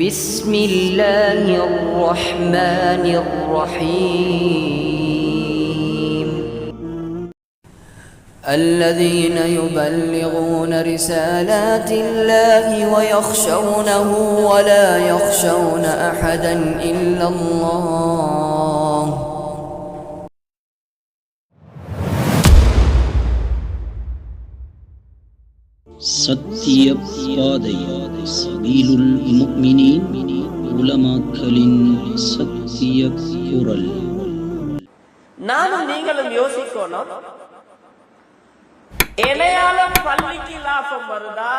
بسم الله الرحمن الرحيم. الذين يبلغون رسالات الله ويخشونه ولا يخشون أحدا إلا الله. சத்திய பாதை சபீலுல் முஃமினீன் உலமாக்களின் சத்திய குரல் நானும் நீங்களும் யோசிக்கணும். என்னையால பள்ளிக்கு லாபம் வருதா?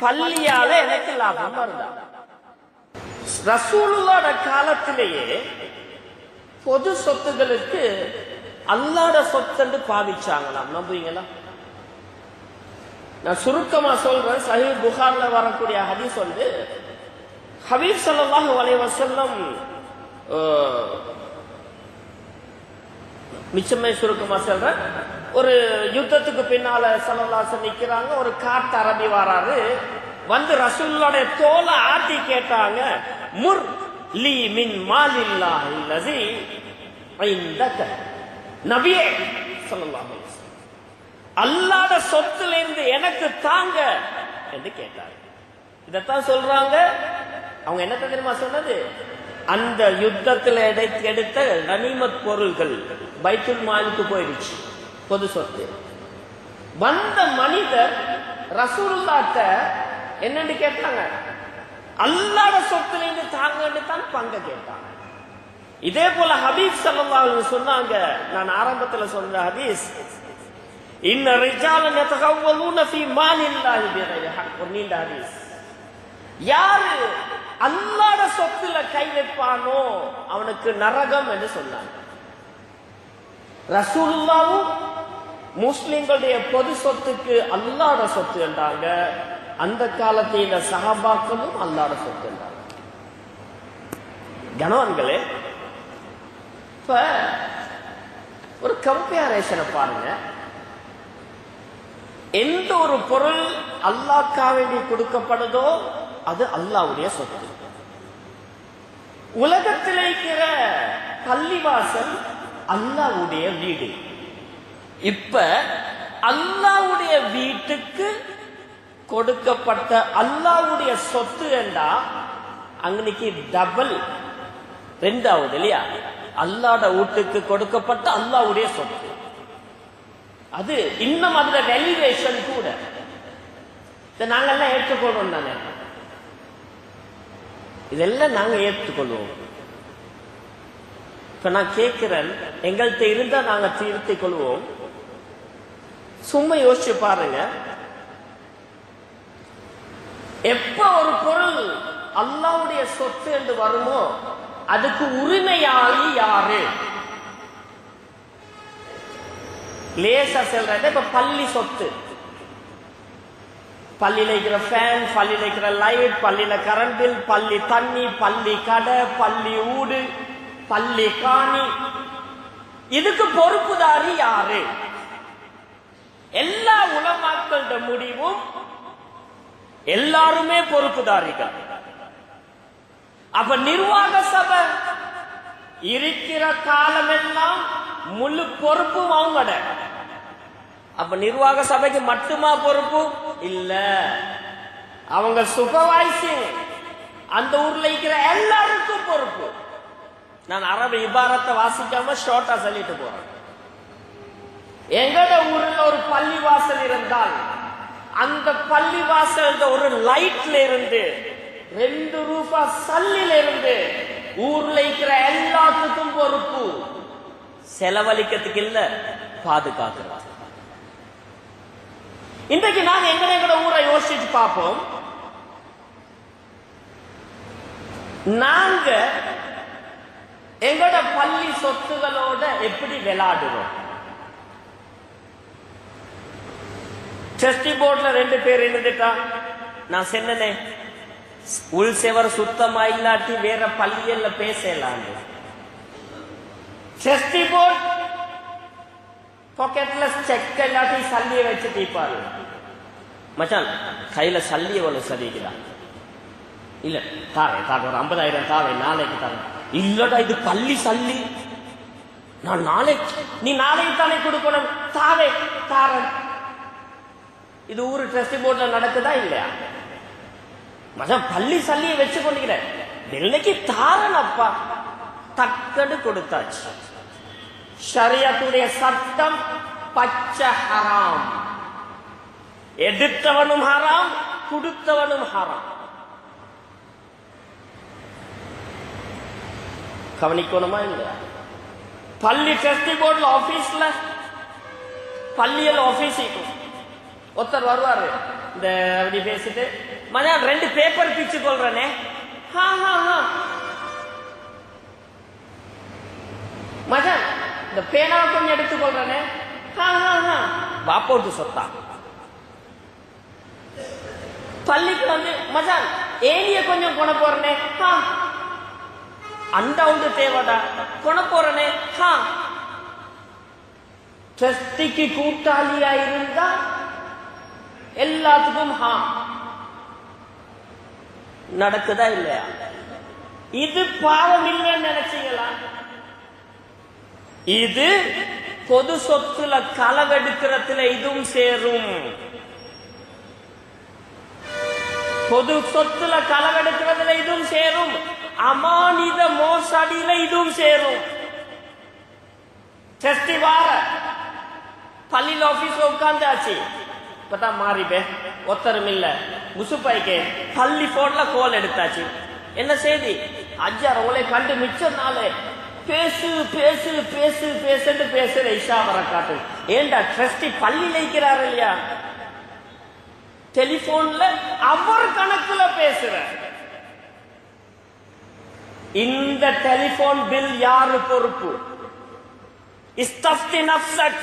பள்ளியால எனக்கு லாபம் வருதா? ரசூலுல்லாட காலத்திலேயே பொது சொத்துகளுக்கு அல்லாட சொத்துன்னு பாவிச்சாங்களாம். நம்புவீங்களா? நான் சுருக்கமா சொல்றேன். சஹீப் புகார்ல வரக்கூடிய ஹதீஸ் வந்து ஹபீப் ஸல்லல்லாஹு வலைவசல்லம் மிச்சமே சுருக்கமா சொல்றேன். ஒரு யுத்தத்துக்கு பின்னால சல்லல்லாஹு நிக்கிறாங்க. ஒரு காட்டு அரபி வராரு. வந்து ரசூலுல்லாஹ்வுடைய தோலை ஆட்டி கேட்டாங்க முர் லீ மின் மாலில்லாஹி அல்லதி நபியே சொல்லலாம் அல்லாத சொத்துல இருந்து எனக்கு தாங்க என்று கேட்டார். இதத்தான் சொல்றாங்க. அவங்க என்ன தெரியுமா சொன்னது? அந்த யுத்தத்தில் எடுத்த கனிமத் பொருள்கள் பைத்துல் மாலுக்கு போயிடுச்சு பொது சொத்து. வந்த மனிதர் ரசூலுல்லாட்ட என்னன்னு கேட்டாங்க. அல்லாத சொத்துல இருந்து தாங்கன்னு தான் பங்க கேட்டாங்க. இதே போல ஹபீஸ் ஸல்லல்லாஹு சொன்னாங்க. நான் ஆரம்பத்தில் சொன்ன ஹபீஸ் இன்ன ரிஜாலன் யதகவ்வலூன ஃபீ மாலில்லாஹி பிகைரி ஹக் ஒரு நீண்ட ஹதீஸ் யாரு அல்லாட சொத்துல கை வைப்பானோ அவனுக்கு நரகம் என்று சொன்னாங்க ரசூலுல்லாவும் முஸ்லிம்களுடைய பொது சொத்துக்கு அல்லாட சொத்து என்றாங்க அந்த காலத்தில சஹாபாக்களும் அல்லாட சொத்து என்றாங்க கணவன்களே இப்ப ஒரு கம்பேரேஷனை பாருங்க எந்த ஒரு பொருள் அல்லாஹ்க்காக வேண்டி கொடுக்கப்படுதோ அது அல்லாவுடைய சொத்து. உலகத்தில் இருக்கிற பள்ளிவாசல் அல்லாவுடைய வீடு. இப்ப அல்லாவுடைய வீட்டுக்கு கொடுக்கப்பட்ட அல்லாவுடைய சொத்து என்றா அங்கனைக்கு டபுள் ரெண்டாவது இல்லையா? அல்லாட வீட்டுக்கு கொடுக்கப்பட்ட அல்லாவுடைய சொத்து. அது இன்னும் அதுல வேல்யூவேஷன் கூட. இதை நாங்கெல்லாம் ஏற்றுக்கொள்வோம் தானே இதெல்லாம் நாங்க ஏற்றுக்கொள்வோம். இப்ப நான் கேட்கிறேன் எங்கள்கிட்ட இருந்தா நாங்க தீர்த்திக் கொள்வோம். சும்மா யோசிச்சு பாருங்க. எப்ப ஒரு பொருள் அல்லாவுடைய சொத்து என்று வருமோ அதுக்கு உரிமையாளி யாரு? லேசா செல்றது. இப்ப பள்ளி சொத்து. பள்ளியில இருக்கிற ஃபேன் பள்ளியில இருக்கிற லைட் பள்ளியில கரண்ட் பில் பள்ளி தண்ணி பள்ளி கடை பள்ளி ஊடு பள்ளி காணி. இதுக்கு பொறுப்புதாரி யாரு? எல்லா உலமாக்களோட முடிவும் எல்லாருமே பொறுப்புதாரிகள். அப்ப நிர்வாக சபை இருக்கிற காலமெல்லாம் முழு பொறுப்பும் அவங்கட. அப்ப நிர்வாக சபைக்கு மட்டுமா பொறுப்பு? இல்ல. அவங்க சூப்பர்வைசிங் அந்த ஊர்ல இருக்கிற எல்லாருக்கும் பொறுப்பு. நான் அரபு இபாரத்தை வாசிக்காம ஷார்ட்டா சொல்லிட்டு போறேன். எங்கட ஊர்ல ஒரு பள்ளி வாசல் இருந்தால் அந்த பள்ளி வாசல் ஒரு லைட்ல இருந்து ரெண்டு ரூபா சல்லில இருந்து ஊர்ல இருக்கிற எல்லாத்துக்கும் பொறுப்பு. செலவழிக்கிறதுக்கு இல்ல பாதுகாக்கிறது இன்றைக்கு நாங்க எங்க எங்களோட ஊரை யோசிச்சு பார்ப்போம். நாங்க எங்கட பள்ளி சொத்துகளோட எப்படி விளையாடுறோம் செஸ்டி போர்ட்ல ரெண்டு பேர் இருந்துட்டா நான் சொன்னனே உள் செவர் சுத்தமா இல்லாட்டி வேற பள்ளியல்ல பேசலாம் செஸ்டி போர்ட் பாக்கெட்ல செக் இல்லாட்டி சல்லியை வச்சு தீப்பாரு. மச்சான் கையில சல்லி எவ்வளவு சரிக்குதா இல்ல தாரேன் தாக்க ஒரு ஐம்பதாயிரம் தாரேன் நாளைக்கு தரேன் இல்லடா இது பள்ளி சல்லி. நான் நாளைக்கு நீ நாளைக்கு தானே கொடுக்கணும். தாரே தாரேன். இது ஊரு ட்ரஸ்டி போர்ட்ல நடக்குதா இல்லையா? மச்சான் பள்ளி சல்லியை வச்சு கொண்டுக்கிறேன் வெள்ளைக்கு தாரன் அப்பா. தக்கடு கொடுத்தாச்சு. ஷரியத்துடைய சட்டம் பச்சை ஹராம் எடுத்தவனும் ஹராம் கொடுத்தவனும் ஹராம் கவனிக்கணுமா இல்லையா பள்ளி டெஸ்டி போர்டில் ஆபீஸ்ல பள்ளியில் ஆபீஸ் இருக்கும் ஒருத்தர் வருவாரு இந்த அப்படி பேசிட்டு மச்சான் ரெண்டு பேப்பர் பிச்சு கொள்றனே ஹா ஹா ஹா மச்சான் இந்த பேனாவை கொஞ்சம் எடுத்துக்கொள்றனே. வாப்போட்டு சொத்தா. பள்ளிக்கு வந்து மச்சான் ஏனிய கொஞ்சம் கொண போறனே. ஹா. அண்டா உண்டு தேவைடா. கொண போறனே. ஹா. ட்ரஸ்டிக்கு கூட்டாளியா இருந்தா எல்லாத்துக்கும் ஹா. நடக்குதா இல்லையா? இது பாவம் இல்லைன்னு நினைச்சீங்களா? இது பொது சொத்துல களவெடுக்கிறதுல இதுவும் சேரும். பொது சொத்துல களவெடுக்கிறதுல இதுவும் சேரும். அமானித மோசடியில இதுவும் சேரும். டெஸ்டி வார. பள்ளியில் ஆபீஸ்ல உட்கார்ந்தாச்சு. இப்பதான் மாறிப்பே. ஒத்தரும் இல்ல. முசுப்பாய்க்கு பள்ளி போன்ல கோல் எடுத்தாச்சு. என்ன செய்தி? அஜார் உங்களை கண்டு மிச்ச நாளே பேசு பேசு பேசு பேசுன்னு பேசுற இஷா வரக்காட்டு. ஏண்டா ட்ரஸ்டி பள்ளி இருக்கிறாரு இல்லையா? டெலிபோன்ல அவர் கணக்குல பேசுற. இந்த டெலிபோன் பில் யாரு பொறுப்பு? இஸ்தப்தி நப்சக்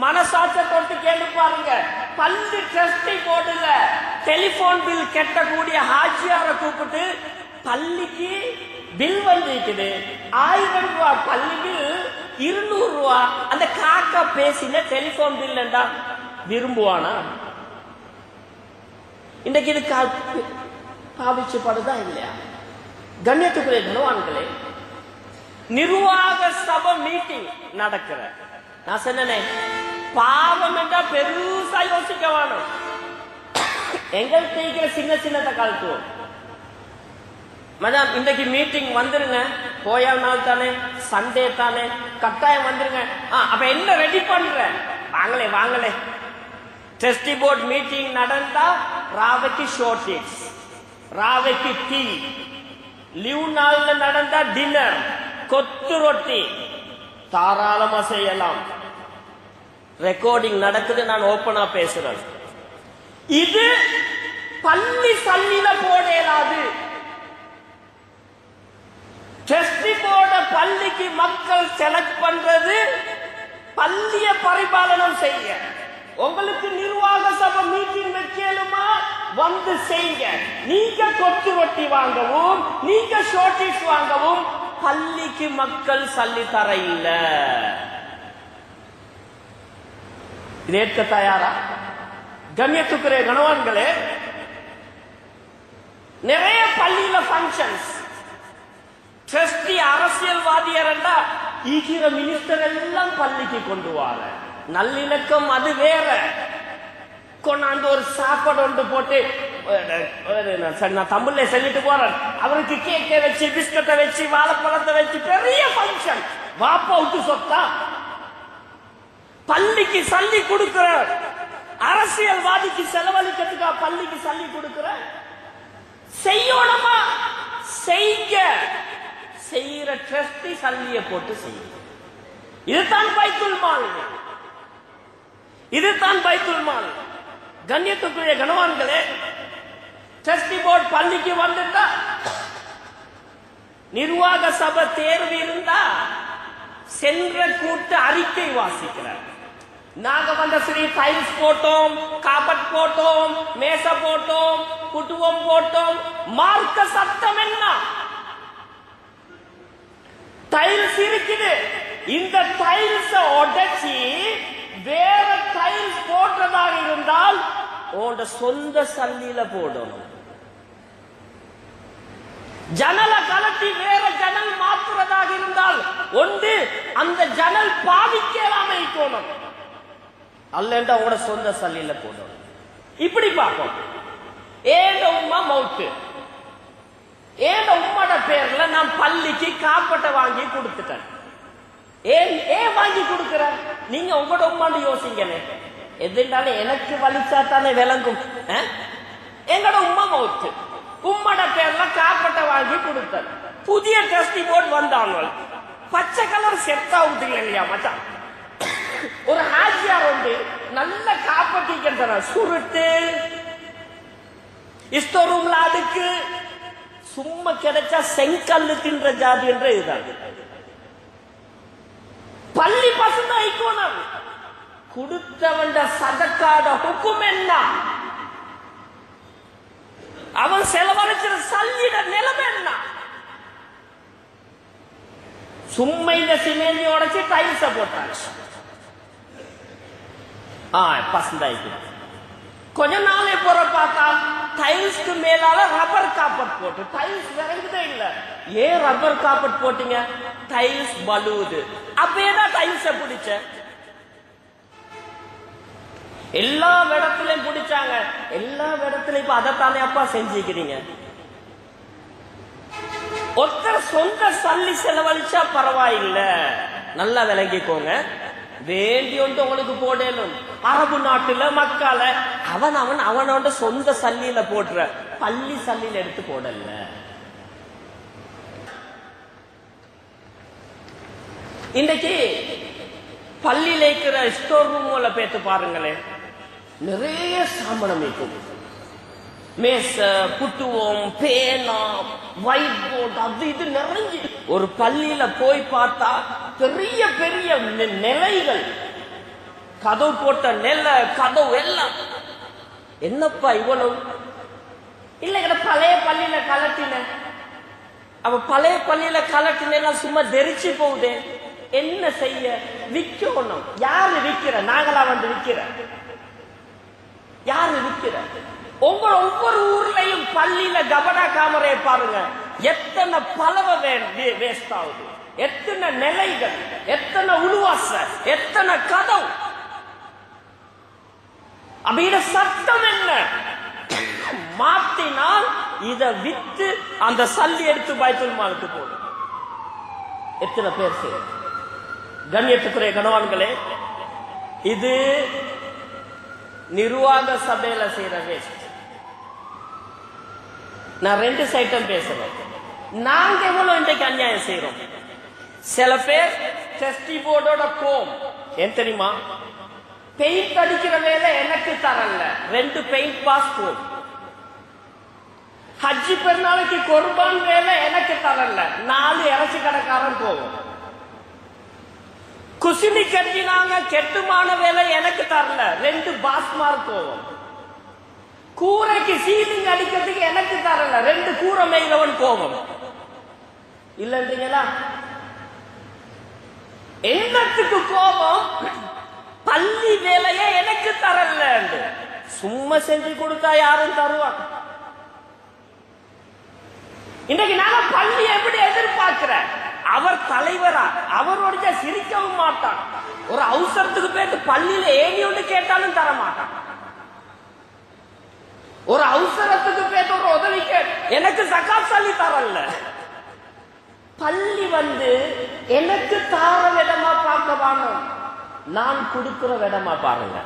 மனசாட்ச தொட்டு கேட்டு பாருங்க. பள்ளி ட்ரஸ்டி போர்டுல டெலிபோன் பில் கெட்டக்கூடிய ஹாஜியார கூப்பிட்டு பள்ளிக்கு பில் வந்திருக்குது. ஆயிரம் ரூபாய் பள்ளி பில் இருநூறு ரூபா. அந்த காக்கா பேசின டெலிபோன் பில் விரும்புவானா? இன்றைக்கு இது கா- பாவிச்சப்படுதா இல்லையா? கண்ணியத்துக்குரிய கனவான்களே நிர்வாக சபை மீட்டிங் நடக்கிற. நான் சொன்னனே பாவம் என்றா பெருசா யோசிக்க வேணும். எங்கள் தேய்க்கிற சின்ன சின்னத்தை கழட்டுவோம் மேடம் இன்றைக்கு மீட்டிங் வந்துருங்க. போயா நாள் தானே சண்டே தானே கட்டாயம் வந்துருங்க. ஆ, அப்ப என்ன ரெடி பண்ற? வாங்களே வாங்களே. டெஸ்டி போர்ட் மீட்டிங் நடந்தா ராவைக்கு ஷோர்டேஜ் ராவைக்கு டீ லீவ் நாள்ல நடந்தா டின்னர் கொத்து ரொட்டி. தாராளமா செய்யலாம். ரெக்கார்டிங் நடக்குது நான் ஓப்பனா பேசுறேன். இது பள்ளி சல்லில போடேலாது. டெஸ்டி போர்ட பள்ளிக்கு மக்கள் செலக்ட் பண்றது பள்ளிய பரிபாலனம் செய்ய. உங்களுக்கு நிர்வாக சபை மீட்டிங் வைக்கலுமா? வந்து செய்யுங்க நீங்க கொத்து ரொட்டி வாங்கவும் நீங்க ஷோர்டிஸ் வாங்கவும் பள்ளிக்கு மக்கள் சல்லி தர இல்ல. ஏற்க தயாரா? கண்ணியத்துக்குரிய கணவான்களே நிறைய பள்ளியில ஃபங்க்ஷன்ஸ் ட்ரஸ்டி அரசியல்வாதியரண்டா ஈகிற மினிஸ்டர் எல்லாம் பள்ளிக்கு கொண்டு வார நல்லிணக்கம் அது வேற. கொண்டாந்து ஒரு சாப்பாடு ஒன்று போட்டு நான் நான் தமிழ்ல சொல்லிட்டு போறேன். அவருக்கு கேக்கை வச்சு பிஸ்கட்டை வச்சு வாழைப்பழத்தை வச்சு பெரிய ஃபங்க்ஷன் வாப்பா விட்டு சொத்தா? பள்ளிக்கு சல்லி கொடுக்கிற அரசியல்வாதிக்கு செலவழிக்கிறதுக்கா பள்ளிக்கு சல்லி கொடுக்கிற? செய்யணுமா? செய்க செய்யற ட்ரஸ்டி சல்லிய போட்டு செய்யுங்க இதுதான் பைத்துல் மால். இதுதான் பைத்துல் மால். கண்ணியத்துக்குரிய கனவான்களே ட்ரஸ்டி போர்ட் பள்ளிக்கு வந்துட்டா நிர்வாக சபை தேர்வு இருந்தா சென்ற கூட்டு அறிக்கை வாசிக்கிறார். நாங்க வந்த ஸ்ரீ டைல்ஸ் போட்டோம் காபட் போட்டோம் மேச போட்டோம் குட்டுவம் போட்டோம் மார்க்க சத்தம் என்ன? டைல்ஸ் இருக்குது. இந்த டைல்ஸ் உடைச்சி வேற டைல்ஸ் போடுறதாக இருந்தால் உன்னோட சொந்த சல்லியில போடணும். ஜன்னலை கலட்டி வேற ஜன்னல் மாத்துறதாக இருந்தால் ஒன்று அந்த ஜன்னல் பாதிக்கலாம இருக்கணும். அல்லண்டா உங்களோட சொந்த சல்லியில போடணும். இப்படி பார்ப்போம். ஏண்ட உமா மவுத்து? ஏன் உம்மோட பேர்ல நான் பள்ளிக்கு காப்பட்டை வாங்கி கொடுத்துட்டேன்? ஏன் ஏன் வாங்கி கொடுக்குற? நீங்க உங்களோட உம்மாண்டு யோசிங்கனே. எதுனாலும் எனக்கு வலிச்சா தானே விளங்கும் எங்களோட உம்மா மௌத்து உம்மோட பேர்ல காப்பட்டை வாங்கி கொடுத்தேன். புதிய டிரஸ்டி போர்ட் வந்தாங்க. பச்சை கலர் செட் ஆகுது இல்லையா மச்சான்? ஒரு ஹாஜியார் வந்து நல்ல காப்பட்டிக்கின்றன சுருட்டு. இஸ்டோ ரூம்ல அதுக்கு சும்மா கிடைச்சா செங்கல்லு தின்ற ஜாதி என்ற இதுதான் பள்ளி பசங்க ஐக்கோனம் கொடுத்தவன் சதக்காட ஹுக்கும் என்ன? அவன் செலவழிச்சிட சல்லிட நிலைமை என்ன? சும்மா இந்த சிமெண்டி உடைச்சு டைல்ஸ போட்டாங்க. ஆ பசந்தாய்க்கு கொஞ்ச நாளே போற பார்த்தா டைல்ஸ்க்கு மேலால ரப்பர் காப்பட் போட்டு டைல்ஸ் விறங்குதே இல்ல. ஏன் ரப்பர் காப்பட் போட்டீங்க? டைல்ஸ் பலுவுது. அப்ப டைல்ஸ பிடிச்ச? எல்லா இடத்துலயும் பிடிச்சாங்க. எல்லா இடத்துலயும் இப்ப அதைத்தானே அப்பா செஞ்சுக்கிறீங்க. ஒருத்தர் சொந்த சல்லி செலவழிச்சா பரவாயில்ல. நல்லா விளங்கிக்கோங்க. வேண்டி ஒன்று உங்களுக்கு போடணும் அரபு நாட்டுல மக்கால அவன் அவன் அவனோட சொந்த சல்லியில போடுற பள்ளி சல்லியில எடுத்து போடல. இன்னைக்கு பள்ளியில இருக்கிற ஸ்டோர் ரூம்ல பேத்து பாருங்களேன். நிறைய சாமணம் இருக்கும் மேச புத்துவம் பேனா ஒயிட் போர்ட் அது இது நிறைஞ்சு. ஒரு பள்ளியில போய் பார்த்தா பெரிய பெரிய நிலைகள். கதவு போட்ட நெல்ல கதவு எல்லாம் என்னப்பா இவ்வளவு? இல்ல இங்க பழைய பள்ளியில கலட்டின. அவ பழைய பள்ளியில கலட்டினா சும்மா தெரிச்சு போகுதே. என்ன செய்ய? விற்கணும் யாரு விற்கிற நாங்களா வந்து விற்கிற யாரு விற்கிற ஒவ்வொரு ஒவ்வொரு ஊர்லயும் பள்ளியில கபடா காமரையை பாருங்க. எத்தனை பலவை வேஸ்ட் ஆகுது. எத்தனை நிலைகள் எத்தனை உருவாச எத்தனை கதவு. அப்படின்ற சட்டம் என்ன? மாத்தினால் இத வித்து அந்த சல்லி எடுத்து பைத்துல் மாலுக்கு போடும் எத்தனை பேர் செய்யும் கண்ணியத்துக்குரிய கணவான்களே இது நிர்வாக சபையில செய்யற வேஸ்ட் நான் ரெண்டு சைட்டம் பேசுறேன். நாங்க எவ்வளவு இன்றைக்கு அநியாயம் செய்யறோம் சில பேர் டெஸ்டி போர்டோட கோம் ஏன் தெரியுமா? பெயிண்ட் அடிக்கிற வேலை எனக்கு தரல. ரெண்டு பெயிண்ட் பாஸ் கோம் ஹஜ்ஜி பெருநாளைக்கு கொர்பான் வேலை எனக்கு தரல. நாலு இறைச்சி கடைக்காரன் போகும் குசினி கட்டினாங்க கெட்டுமான வேலை எனக்கு தரல. ரெண்டு பாஸ்மார் போவோம். கூரைக்கு சீலிங் அடிக்கிறதுக்கு எனக்கு தரல. ரெண்டு கூரை மேய்கிறவன் கோபம் இல்லன்றீங்களா? என்னத்துக்கு கோபம் பள்ளி வேலையை எனக்கு தரல சும்மா செஞ்சு கொடுத்தா யாரும் தருவாங்க இன்னைக்கு நான் பள்ளி எப்படி எதிர்பார்க்கிறேன்? அவர் தலைவரா அவரோட சிரிக்கவும் மாட்டான். ஒரு அவசரத்துக்கு போயிட்டு பள்ளியில ஏணி ஒன்று கேட்டாலும் தர மாட்டான் ஒரு அவசரத்துக்கு போயிட்டு ஒரு உதவிக்கு எனக்கு சகாப் சொல்லி தரல. பள்ளி வந்து எனக்கு தார விதமா பார்க்க வாணும். நான் கொடுக்கிற விடமா பாருங்க.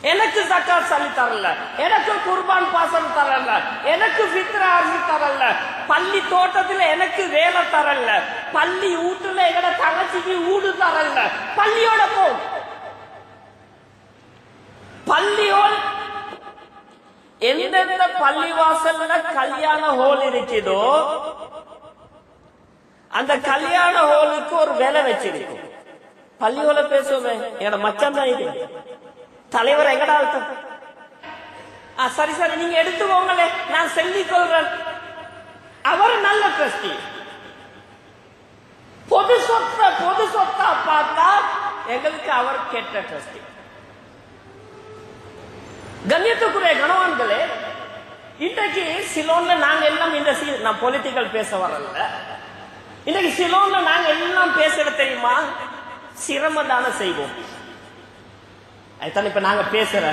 எனக்கு சக்காத் சளி தரல. எனக்கு குர்பான் பாசம் தரல. எனக்கு ஃபித்ரா அரிசி தரல. பள்ளி தோட்டத்துல எனக்கு வேலை தரல. பள்ளி வீட்டுல எங்கட தங்கச்சிக்கு ஊடு தரல. பள்ளியோட போ. பள்ளியோட எந்தெந்த பள்ளிவாசல்ல கல்யாண ஹோல் இருக்குதோ அந்த கல்யாண ஹோலுக்கு ஒரு விலை வச்சிருக்கும். பள்ளியோல பேசுவோமே. என்னோட மச்சான் தான் இது. தலைவர் எங்கடா அழுத்தம்? சரி சரி நீங்க எடுத்துக்கோங்களே நான் சொல்லிக் கொள்றேன். அவர் நல்ல ட்ரஸ்டி பொது சொத்த பொது சொத்தா பார்த்தா எங்களுக்கு அவர் கெட்ட ட்ரஸ்டி கண்ணியத்துக்குரிய கணவான்களே இன்றைக்கு சிலோன்ல நாங்க எல்லாம் இந்த நான் பொலிட்டிக்கல் பேச வரல. இன்னைக்கு சிலோன்ல நாங்க எல்லாம் பேசுறது தெரியுமா? சிரமதான செய்வோம். அதுதான் இப்ப நாங்க பேசுற.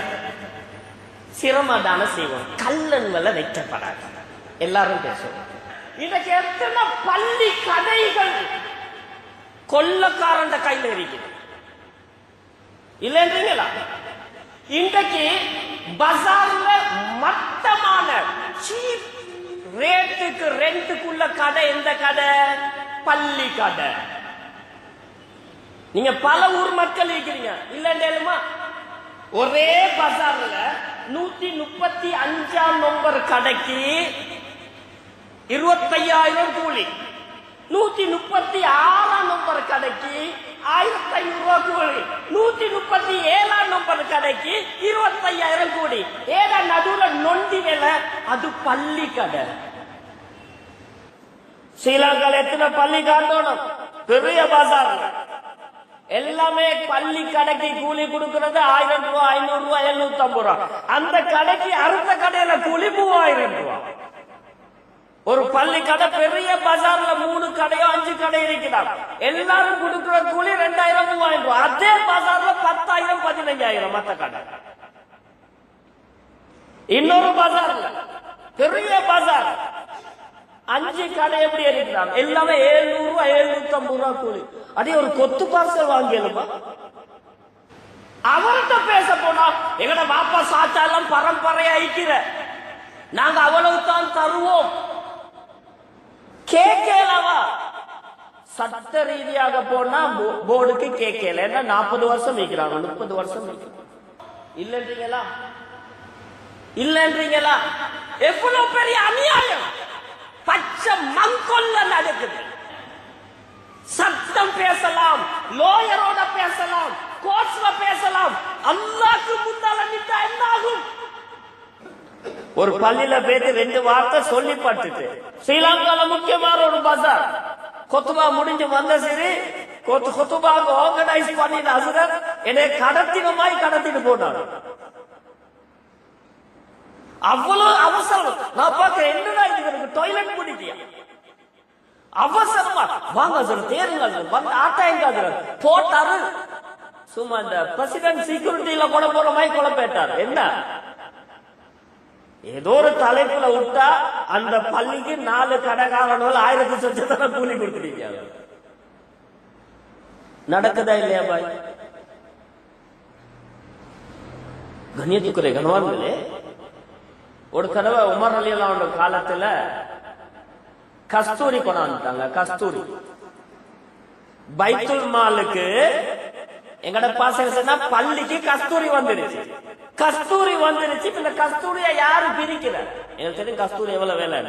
சிரமதான செய்வோம். கல்லன் கல்லன்களை வைக்கப்படாது. எல்லாரும் பேசுவோம். இன்னைக்கு எத்தனை பள்ளி கதைகள் கொள்ளக்காரன் கையில் இருக்குது. இல்லைன்றீங்களா? இன்றைக்கு பசார்ல மட்டமான சீப் ரேட்டுக்கு ரெண்டுக்குள்ள கதை எந்த கடை பள்ளி கதை. நீங்க பல ஊர் மக்கள் இருக்கிறீங்க. இல்லைன்றேலுமா ஒரே பஜார்ல நூத்தி முப்பத்தி அஞ்சாம் நம்பர் கடைக்கு இருபத்தையாயிரம் கூலி. நூத்தி முப்பத்தி ஆறாம் நம்பர் கடைக்கு ஆயிரத்தி ஐநூறு ரூபா கூலி. நூத்தி முப்பத்தி ஏழாம் நம்பர் கடைக்கு இருபத்தையாயிரம் கூலி. ஏடா நடுவுல நொண்டி வேலை. அது பள்ளி கடை. ஸ்ரீலங்கால எத்தனை பள்ளி காட்டணும்? பெரிய பஜார்ல. எல்லாமே பள்ளி கடைக்கு கூலி கொடுக்கறது ஆயிரம் ரூபாய் ஐநூறு ரூபாய் எழுநூத்தி ஐம்பது ரூபாய் அந்த கடைக்கு அடுத்த கடையில கூலி மூவாயிரம் ரூபாய் ஒரு பள்ளி கடை பெரிய பஜார்ல மூணு கடையோ அஞ்சு கடை இருக்கிறார் எல்லாரும் கொடுக்கிற கூலி ரெண்டாயிரம் மூவாயிரம் ரூபாய் அதே பஜார்ல பத்தாயிரம் பதினஞ்சாயிரம் மத்த கடை. இன்னொரு பஜார்ல பெரிய பஜார். அஞ்சு கடை எப்படி இருக்கிறார் எல்லாமே எழுநூறு ரூபாய் எழுநூத்தி ஐம்பது ரூபாய் கூலி. அதே ஒரு கொத்து பார்சல் வாங்கியலுமா அவர்கிட்ட பேச போனா எங்கட பாப்பா சாச்சாலாம் பரம்பரைய ஐக்கிற நாங்க அவ்வளவு தான் தருவோம். கேட்கலவா சட்ட ரீதியாக போனா போர்டுக்கு கேட்கல ஏன்னா நாற்பது வருஷம் வைக்கிறாங்க முப்பது வருஷம் இல்லன்றீங்களா? இல்லன்றீங்களா? எவ்வளவு பெரிய அநியாயம். பச்சை மங்கொல்ல நடக்குது. சத்தம் பேசலாம் லோயரோட பேசலாம் கோர்ட்ஸ்ல பேசலாம். அல்லாக்கு முன்னால நிட்டா என்ன ஆகும் ஒரு பள்ளியில போயிட்டு ரெண்டு வார்த்தை சொல்லி பட்டுட்டு. ஸ்ரீலங்கால முக்கியமான ஒரு பஜார். கொத்துபா முடிஞ்சு வந்த சரி கொத்து கொத்துபாக ஆர்கனைஸ் பண்ணின அசுரர் என்னை கடத்தினமாய் கடத்திட்டு போனார். அவ்வளவு அவசரம். நான் பார்க்கிறேன் என்னடா இது எனக்கு டாய்லெட் பிடிக்கியா அவசரமா. வாங்க சார் தேருங்க சார் வந்து ஆட்டாயங்க சார் போட்டாரு. சும்மா இந்த பிரசிடென்ட் செக்யூரிட்டியில கூட போற மாதிரி கொலை போயிட்டார். என்ன? ஏதோ ஒரு தலைப்புல விட்டா அந்த பள்ளிக்கு நாலு கடைக்காரனோல் ஆயிரத்தி சொச்சத்தனை கூலி கொடுத்துட்டீங்க. நடக்குதா இல்லையா பாய்? கண்ணியத்துக்குரிய கனவான்களே ஒரு தடவை உமர் அலி அல்லாவோட காலத்துல கஸ்தூரி கொண்டாந்துட்டாங்க கஸ்தூரி. பைத்துல் மாலுக்கு எங்கட பாசங்க சொன்னா பள்ளிக்கு கஸ்தூரி வந்துருச்சு. கஸ்தூரி வந்துருச்சு இந்த கஸ்தூரிய யாரு பிரிக்கிற எனக்கு தெரியும் கஸ்தூரி எவ்வளவு வேலை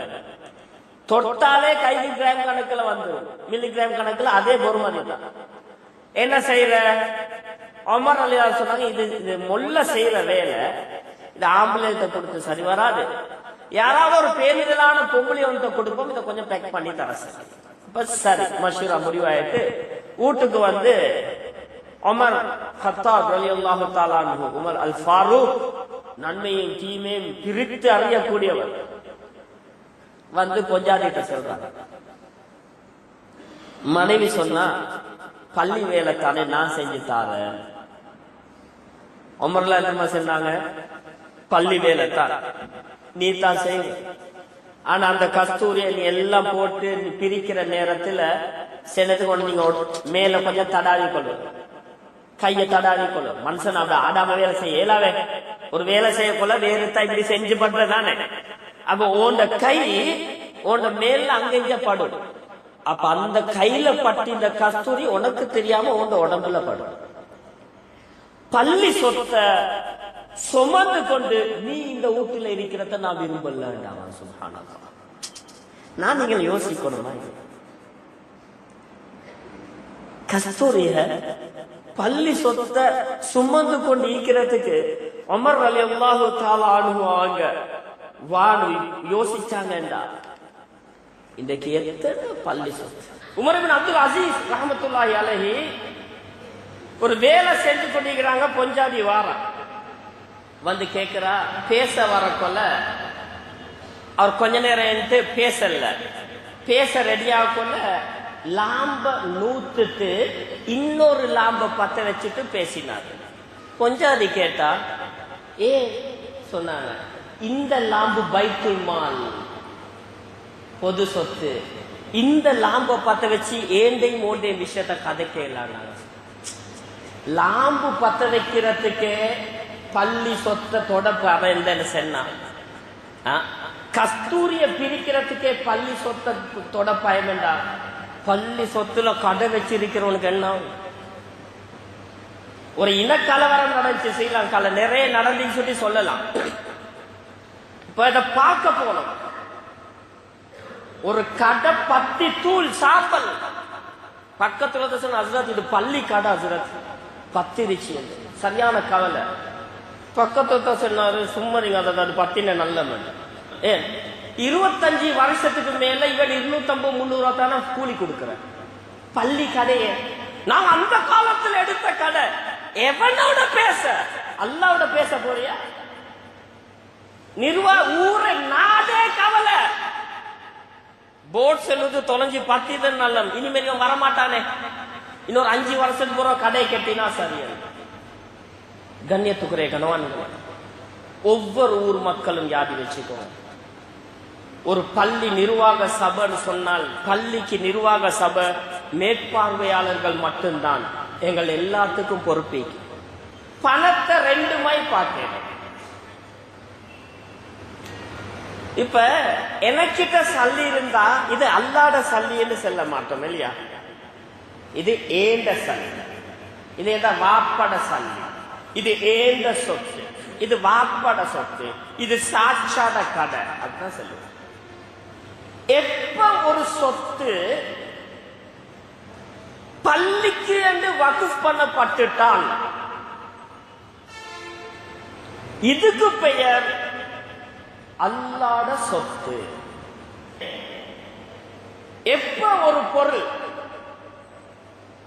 தொட்டாலே கைலி கிராம் கணக்குல வந்துடும் மில்லி கிராம் கணக்குல அதே பொறுமதி தான். என்ன செய்யற அமர் அலியா சொன்னாங்க இது இது மொல்ல செய்யற வேலை. இது ஆம்புலன்ஸை கொடுத்து சரி வராது. யாராவது ஒரு பேரிடலான பொம்பளை வந்து கொடுப்போம் இதை கொஞ்சம் பேக் பண்ணி தர சார். இப்ப சரி மஷூரா முடிவாயிட்டு வீட்டுக்கு வந்து உமர் ஹத்தாப் ரலியல்லாஹு அல்லாஹு அன்ஹு உமர் அல் ஃபாரூக் நன்மையும் தீமையும் பிரித்து அறியக்கூடியவர். வந்து பொஞ்சாதிட்ட சொல்றாங்க மனைவி சொன்னா பள்ளி வேலை தானே நான் செஞ்சு தாரேன். உமர்ல என்னமா சொன்னாங்க? பள்ளி வேலை தான் நீ தான் செய்வ. ஆனா அந்த கஸ்தூரியை நீ எல்லாம் போட்டு நீ பிரிக்கிற நேரத்துல சிலது ஒண்ணு நீங்க மேல கொஞ்சம் தடாவி கொள்ளும் கையை தடாவி கொள்ளும் மனுஷன் அப்படி ஆடாம வேலை செய்ய இயலாவே. ஒரு வேலை செய்யக்குள்ள வேறு தான் இப்படி செஞ்சு பண்றதானே அப்ப உன்ட கை உன்ட மேல அங்கங்க படும். அப்ப அந்த கையில பட்டு இந்த கஸ்தூரி உனக்கு தெரியாம உன் உடம்புல படும். பள்ளி சொத்தை சுமந்து கொண்டு நீ இந்த வீட்டுல இருக்கிறத நான் விரும்பலன்றான் சுப்ஹானல்லாஹ். நான் நீங்கள் யோசிக்கணுமா கஸ்தூரிய பள்ளி சொத்தை சுமந்து கொண்டு ஈக்கிறதுக்கு அமர் அலி அல்லாஹு தாலா ஆடுவாங்க வாடு யோசிச்சாங்கண்டா இன்றைக்கு எத்தனை பள்ளி சொத்து? உமர் அப்துல் அசீஸ் ரஹமத்துல்லாஹி அலஹி ஒரு வேலை செஞ்சு கொண்டிருக்கிறாங்க பொஞ்சாதி வாரம் வந்து கேட்கிறா பேச வரக்கொள்ள அவர் கொஞ்ச நேரம் என்கிட்ட பேசல. பேச ரெடியாக லாம்ப நூத்துட்டு இன்னொரு லாம்ப பத்த வச்சுட்டு பேசினார். கொஞ்சம் அது கேட்டா ஏ சொன்னாங்க இந்த லாம்பு பைத்துல் மால் பொது சொத்து. இந்த லாம்ப பத்த வச்சு ஏண்டையும் ஓண்டையும் விஷயத்த கதை கேளாங்க லாம்பு பத்த வைக்கிறதுக்கு பள்ளி சொத்தை தொட பறந்தன்னு சொன்னான் ஆ? கஸ்தூரிய பிரிக்கிறதுக்கே பள்ளி சொத்தை தொடப்பயமெண்டா பள்ளி சொத்துல கடை வச்சிருக்கிறவனுக்கு என்ன? ஆகும்? ஒரு இனக்கலவரம் நடந்துச்சு ஸ்ரீலங்கால நிறைய நடந்துன்னு சொல்லி சொல்லலாம். இப்ப இதை பார்க்க போனோம் ஒரு கடை பத்தி தூள் சாப்பல். பக்கத்துல தான் சொன்ன இது பள்ளி கடை ஹசரத். பத்திருச்சு. சரியான கவலை. பக்கத்தை சொன்னாரு சும்மா நீங்க அதை பத்தின நல்ல ஏன் இருபத்தஞ்சு வருஷத்துக்கு மேல இவன் இருநூத்தம்பது முந்நூறு தானே கூலி கொடுக்கிற பள்ளி கதையே. நான் அந்த காலத்துல எடுத்த கதை. எவனோட பேச? அல்லாவோட பேச போறியா? நிர்வா ஊரை நாடே கவலை. போட் செல்வது தொலைஞ்சு பத்திது நல்லம் இனிமேல் வரமாட்டானே. இன்னொரு அஞ்சு வருஷத்துக்கு பூரா கடை கட்டினா சரியா கண்ணியத்துக்குரிய கணவான்களே ஒவ்வொரு ஊர் மக்களும் யாதி வச்சுக்கோங்க. ஒரு பள்ளி நிர்வாக சபைன்னு சொன்னால் பள்ளிக்கு நிர்வாக சபை மேற்பார்வையாளர்கள் மட்டும்தான். எங்கள் எல்லாத்துக்கும் பொறுப்பேக்கு பணத்தை ரெண்டு மாய் பார்க்கணும் இப்ப எனக்கிட்ட சல்லி இருந்தா இது அல்லாட சல்லின்னு செல்ல மாட்டோம் இல்லையா? இது ஏண்ட சல்லி? இது என்ன வாப்பட சல்லி. இது ஏந்த சொத்து? இது வாப்பட சொத்து? இது சாட்சாத கடை அதுதான் சொல்லுவோம் எப்ப ஒரு சொத்து பள்ளிக்கு என்று வகுப் பண்ணப்பட்டுட்டால் இதுக்கு பெயர் அல்லாட சொத்து. எப்ப ஒரு பொருள்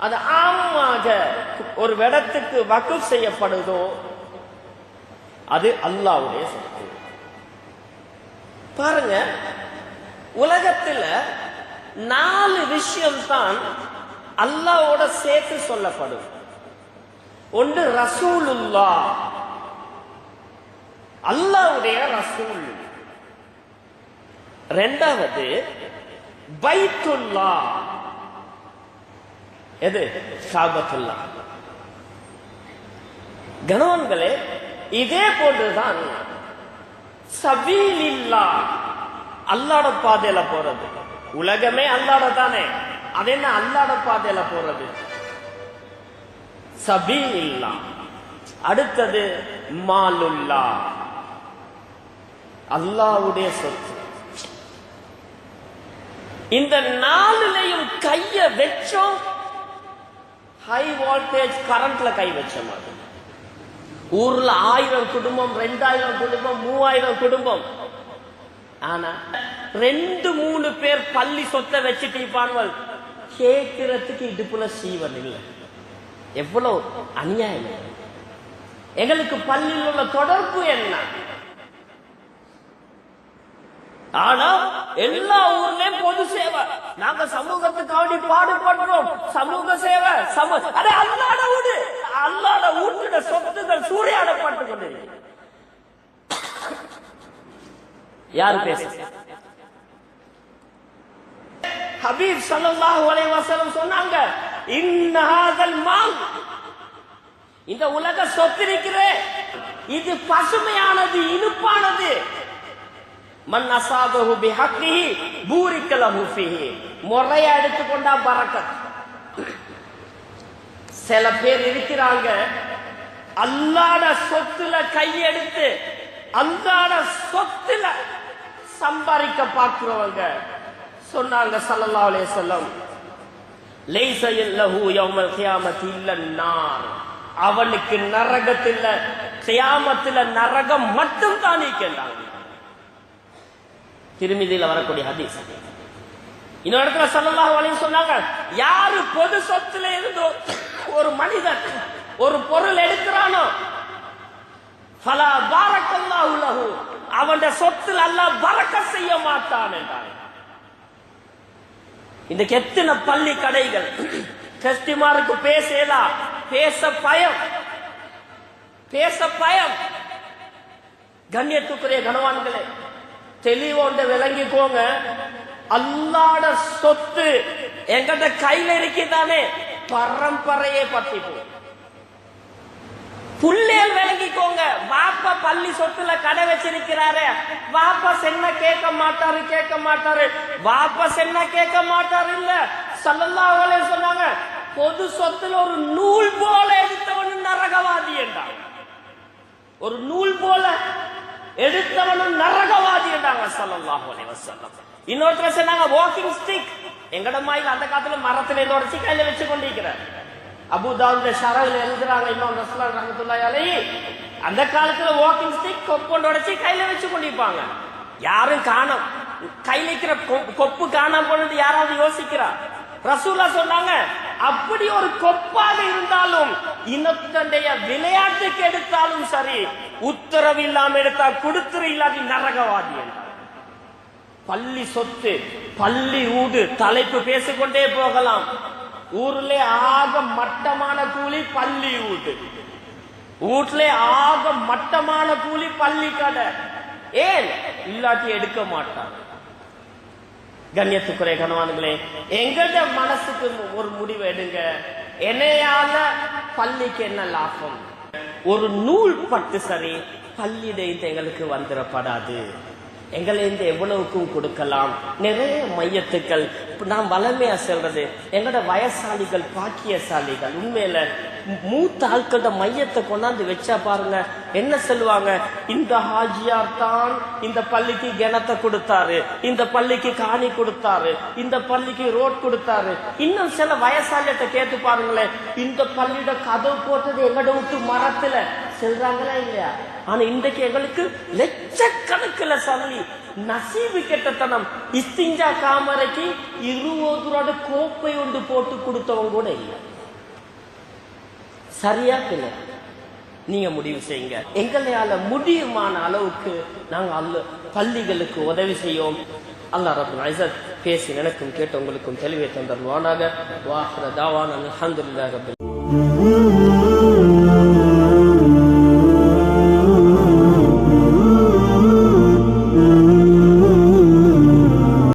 அது ஆமமாக ஒரு இடத்துக்கு வக்கு செய்யப்படுதோ அது அல்லாவுடைய சொத்து. பாருங்க உலகத்துல நாலு விஷயம் தான் அல்லாவோட சேர்த்து சொல்லப்படும். ஒன்று ரசூலுல்லா அல்லாவுடைய ரசூல். ரெண்டாவது பைத்துல்லா எது? ஷாபத்துல்லா கணவன்களே இதே போன்றுதான் சபீலில்லா. அல்லாட பாதையில போறது. உலகமே அல்லாட தானே அது என்ன அல்லாட பாதையில போறது? சபீலில்லா. அடுத்தது மாலுல்லா. அல்லாவுடைய சொத்து. இந்த நாளிலையும் கைய வச்சோம் ஹை வோல்டேஜ் கரண்ட்ல கை வச்ச மாதிரி. ஊர்ல ஆயிரம் குடும்பம் ரெண்டாயிரம் குடும்பம் மூவாயிரம் குடும்பம். ஆனா ரெண்டு மூணு பேர் பள்ளி சொத்தை வச்சுட்டு இருப்பான்வல் கேட்கிறதுக்கு இடுப்புல சீவன் இல்லை. எவ்வளவு அநியாயம். எங்களுக்கு பள்ளியில் உள்ள தொடர்பு என்ன? ஆனா எல்லா ஊர்லயும் பொது சேவை. நாங்க சமூகத்துக்காண்டி பாடுபடுறோம். சமூக சேவை சமூக அடே அல்லாட வீடு அல்லாட வீட்டுட சொத்துக்கள் சூறையாடப்பட்டு கொண்டிருக்கு யார் பேச ஹபீப் சல்லாஹ் அலைஹி வஸல்லம் சொன்னாங்க இன்னஹாதல் மால். இந்த உலக சொத்து இருக்கிறே. இது பசுமையானது இனிப்பானது. மண் அசாபஹு பிஹக்கிஹி பூரிக்க லஹு ஃபீஹி முறையா எடுத்துக்கொண்டா பரக்கத் சில பேர் இருக்கிறாங்க அல்லாட சொத்துல கையெடுத்து அல்லாட சொத்துல சம்பாதிக்க பார்க்கிறவங்க சொன்னாங்க சல்லல்லா அலே வஸல்லம். லைஸ லஹு யௌமல் கியாமத்தி இல்ல அவனுக்கு நரகத்தில் கியாமத்துல நரகம் மட்டும் தான் நீக்கின்றாங்க திருமிதியில வரக்கூடிய ஹதீஸ். இன்னொரு இடத்துல ஸல்லல்லாஹு அலைஹி சொன்னாங்க யாரு பொது சொத்துல இருந்து ஒரு மனிதன் ஒரு பொருள் எடுக்கிறானோ ஃபலா பாரக்கல்லாஹு லஹு அவன் சொத்துல அல்லாஹ் பறக்க செய்ய மாட்டான் என்றான் இன்றைக்கு எத்தனை பள்ளி கடைகள் கஸ்டிமாருக்கு பேசலாம் பேச பயம் பேச பயம். கண்ணியத்துக்குரிய கனவான்களே தெளிவோண்ட விளங்கிக்கோங்க. அல்லாட சொத்து எங்கிட்ட கையில இருக்குதானே? பரம்பரையே பத்தி போ. புள்ளையல் விளங்கிக்கோங்க. வாப்பா பள்ளி சொத்துல கடை வச்சிருக்கிறாரு. வாப்பா சென்ன கேட்க மாட்டாரு கேட்க மாட்டாரு. வாப்பா சென்ன கேட்க மாட்டாரு இல்ல. சல்லல்லாஹு சொன்னாங்க பொது சொத்துல ஒரு நூல் போல எடுத்தவன் நரகவாதி என்றான். ஒரு நூல் போல எடுத்தவனும் நரகவாதி என்றாங்க சல்லல்லாஹு அலைஹி இன்னொருத்தர் சொன்னாங்க வாக்கிங் ஸ்டிக் எங்கட மாயில் அந்த காலத்துல மரத்துல இருந்து உடச்சி கையில வச்சு கொண்டிருக்கிறார் அபுதாவுடைய ஷரவில் எழுதுறாங்க இன்னொரு ரஸ்லான் ரஹமத்துல்லாஹி அந்த காலத்துல வாக்கிங் ஸ்டிக் கொப்பொண்டு உடச்சி கையில வச்சு கொண்டிருப்பாங்க யாரும் காணோம். கையில இருக்கிற கொப்பு காணாம போனது யாராவது யோசிக்கிறா? ரசூலா சொன்னாங்க அப்படி ஒரு கொப்பாக இருந்தாலும் இனத்தண்டைய விளையாட்டுக்கு எடுத்தாலும் சரி உத்தரவு இல்லாம எடுத்தா கொடுத்துரு இல்லாட்டி நரகவாதி பள்ளி சொத்து பள்ளி ஊடு தலைப்பு பேசிக்கொண்டே போகலாம். ஊர்ல ஆக மட்டமான கூலி பள்ளி ஊடு. வீட்டுல ஆக மட்டமான கூலி பள்ளி கடை. ஏன்? இல்லாட்டி எடுக்க மாட்டான் கண்ணியத்துக்குரிய கணவான்களே எங்கட மனசுக்கு ஒரு முடிவு எடுங்க. என்னையால பள்ளிக்கு என்ன லாபம்? ஒரு நூல் பட்டு சரி பள்ளியிட எங்களுக்கு வந்துடப்படாது எங்களை எவ்வளவுக்கும் கொடுக்கலாம். நிறைய மையத்துக்கள். நாம் நான் வளமையா சொல்றது எங்களோட வயசாளிகள் பாக்கியசாலிகள் உண்மையில மூத்த ஆட்களோட மையத்தை கொண்டாந்து வச்சா பாருங்க என்ன சொல்லுவாங்க? இந்த ஹாஜியார் தான் இந்த பள்ளிக்கு கிணத்தை கொடுத்தாரு இந்த பள்ளிக்கு காணி கொடுத்தாரு இந்த பள்ளிக்கு ரோட் கொடுத்தாரு. இன்னும் சில வயசாலிகிட்ட கேட்டு பாருங்களேன் இந்த பள்ளியோட கதவு போட்டது எங்கட விட்டு மரத்துல. சொல்றாங்களா இல்லையா? ஆனா இன்றைக்கு எங்களுக்கு லட்சக்கணக்கில் சொல்லி நசீபு கெட்டத்தனம். இஸ்திஞ்சா காமரைக்கு இருபது ரூபாய் கோப்பை ஒன்று போட்டு கொடுத்தவங்க கூட இல்லை. சரியா இல்லை? நீங்க முடிவு செய்யுங்க. எங்களையால முடியுமான அளவுக்கு நாங்க அல்ல பள்ளிகளுக்கு உதவி செய்வோம். அல்லா ரப்பல் ஐசத் பேசி எனக்கும் கேட்டவங்களுக்கும் தெளிவை தந்தருவானாக வாஹர தாவான் அல்ஹம்துலில்லாஹி